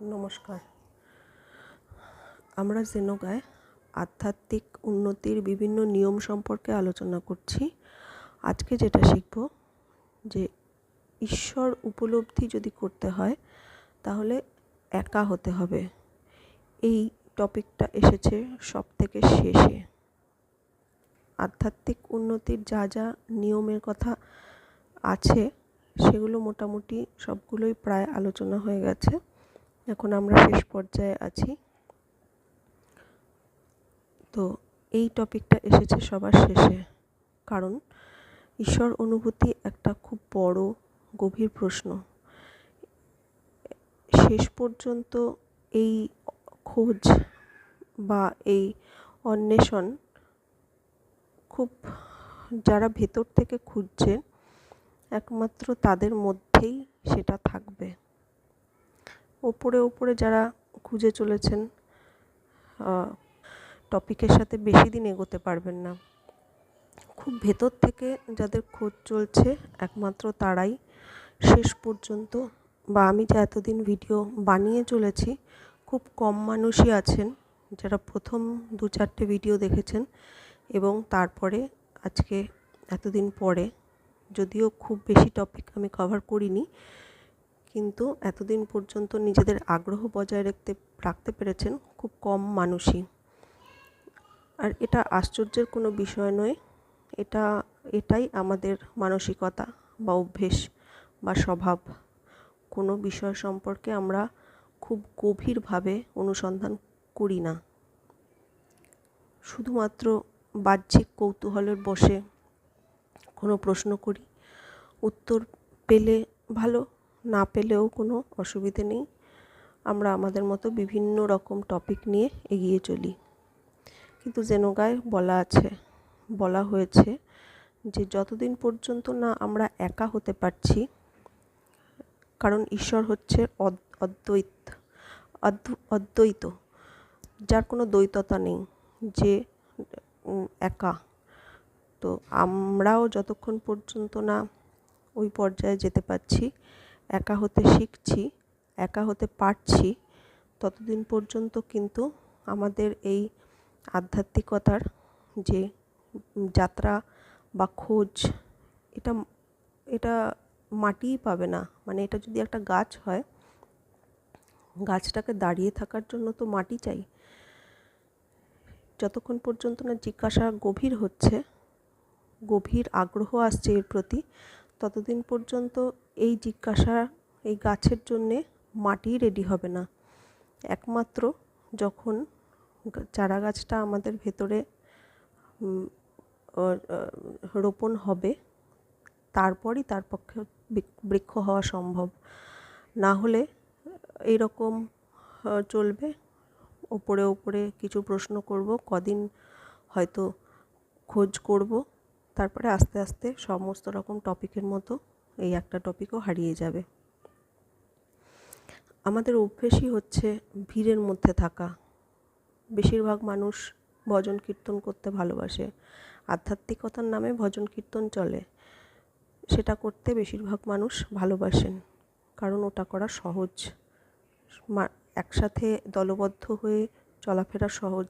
নমস্কার। আমরা জেনোগায় আধ্যাত্মিক উন্নতির বিভিন্ন নিয়ম সম্পর্কে আলোচনা করছি। আজকে যেটা শিখব, যে ঈশ্বর উপলব্ধি যদি করতে হয়, তাহলে একা হতে হবে। এই টপিকটা এসেছে সব থেকে শেষে। আধ্যাত্মিক উন্নতির যা যা নিয়মের কথা আছে, সেগুলো মোটামুটি সবগুলোই প্রায় আলোচনা হয়ে গেছে। এখন আমরা শেষ পর্যায়ে আছি। তো এই টপিকটা এসেছে সবার শেষে। কারণ ঈশ্বর অনুভূতি একটা খুব বড়, গভীর প্রশ্ন। শেষ পর্যন্ত এই খোঁজ বা এই অন্বেষণ খুব যারা ভেতর থেকে খুঁজছেন একমাত্র তাদের মধ্যেই সেটা থাকবে। ওপরে ওপরে যারা খুঁজে চলেছেন টপিকের সাথে বেশি দিন এগোতে পারবেন না। খুব ভেতর থেকে যাদের খোঁজ চলছে, একমাত্র তারাই শেষ পর্যন্ত বা আমি যে এতদিন ভিডিও বানিয়ে চলেছি, খুব কম মানুষই আছেন যারা প্রথম দু চারটে ভিডিও দেখেছেন এবং তারপরে আজকে এতদিন পরে, যদিও খুব বেশি টপিক আমি কভার করিনি কিন্তু এতদিন পর্যন্ত নিজেদের আগ্রহ বজায় রাখতে রাখতে পেরেছেন খুব কম মানুষই। আর এটা আশ্চর্যের কোনো বিষয় নয়, এটা, এটাই আমাদের মানসিকতা বা অভ্যেস বা স্বভাব। কোনো বিষয় সম্পর্কে আমরা খুব গভীরভাবে অনুসন্ধান করি না। শুধুমাত্র বাহ্যিক কৌতূহলের বসে কোনো প্রশ্ন করি, উত্তর পেলে ভালো না পেলেও কোনো অসুবিধে নেই। আমরা আমাদের মতো বিভিন্ন রকম টপিক নিয়ে এগিয়ে চলি। কিন্তু জেনোগায় বলা আছে, বলা হয়েছে যে যতদিন পর্যন্ত না আমরা একা হতে পারছি, কারণ ঈশ্বর হচ্ছে অদ্বৈত অদ্বৈত, যার কোনো দ্বৈততা নেই যে একা। তো আমরাও যতক্ষণ পর্যন্ত না ওই পর্যায়ে যেতে পারছি একা হতে শিখছি, একা হতে পারছি, ততদিন পর্যন্ত কিন্তু আমাদের এই আধ্যাত্মিকতার যে যাত্রা বা খোঁজ, এটা এটা মাটিই পাবে না। মানে এটা যদি একটা গাছ হয়, গাছটাকে দাঁড়িয়ে থাকার জন্য তো মাটি চাই। যতক্ষণ পর্যন্ত না জিজ্ঞাসা গভীর হচ্ছে, গভীর আগ্রহ আসছে এর প্রতি ততদিন পর্যন্ত এই জিজ্ঞাসা এই গাছের জন্যে মাটি রেডি হবে না। একমাত্র যখন চারা গাছটা আমাদের ভেতরে রোপণ হবে, তারপরই তার পক্ষে বৃক্ষ হওয়া সম্ভব। না হলে এইরকম চলবে। ওপরে ওপরে কিছু প্রশ্ন করব, কদিন হয়তো খোঁজ করব। তারপরে আস্তে আস্তে সমস্ত রকম টপিকের মতো এই একটা টপিকও হারিয়ে যাবে। আমাদের অভ্যেসই হচ্ছে ভিড়ের মধ্যে থাকা। বেশিরভাগ মানুষ ভজন কীর্তন করতে ভালোবাসে। আধ্যাত্মিকতার নামে ভজন কীর্তন চলে। সেটা করতে বেশিরভাগ মানুষ ভালোবাসেন। কারণ ওটা করা সহজ। একসাথে দলবদ্ধ হয়ে চলাফেরা সহজ।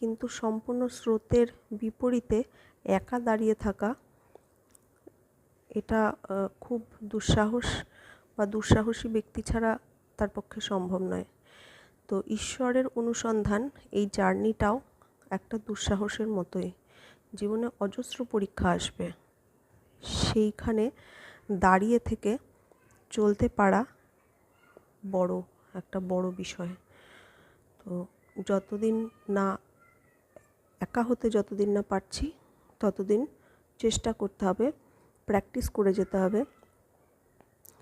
কিন্তু সম্পূর্ণ স্রোতের বিপরীতে একা দাঁড়িয়ে থাকা, এটা খুব দুঃসাহস বা দুঃসাহসী ব্যক্তি ছাড়া তার পক্ষে সম্ভব নয়। তো ঈশ্বরের অনুসন্ধান এই জার্নিটাও একটা দুঃসাহসের মতোই। জীবনে অজস্র পরীক্ষা আসবে। সেইখানে দাঁড়িয়ে থেকে চলতে পারা বড়, একটা বড় বিষয়। তো যতদিন না একা হতে যতদিন না পারছি, ততদিন চেষ্টা করতে হবে প্র্যাকটিস করে যেতে হবে,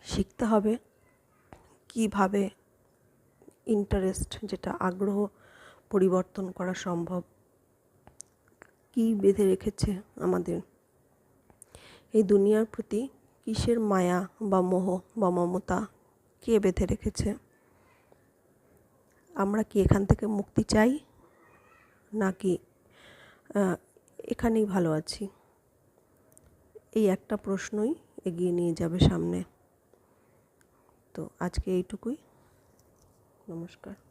শিখতে হবে কীভাবে ইন্টারেস্ট যেটা আগ্রহ পরিবর্তন করা সম্ভব, কী বেঁধে রেখেছে আমাদের। এই দুনিয়ার প্রতি কিসের মায়া বা মোহ বা মমতা কে বেঁধে রেখেছে? আমরা কি এখান থেকে মুক্তি চাই নাকি এখানেই ভালো আছি। এই একটা প্রশ্নই এগিয়ে নিয়ে যাবে সামনে। তো আজকে এইটুকুই। নমস্কার।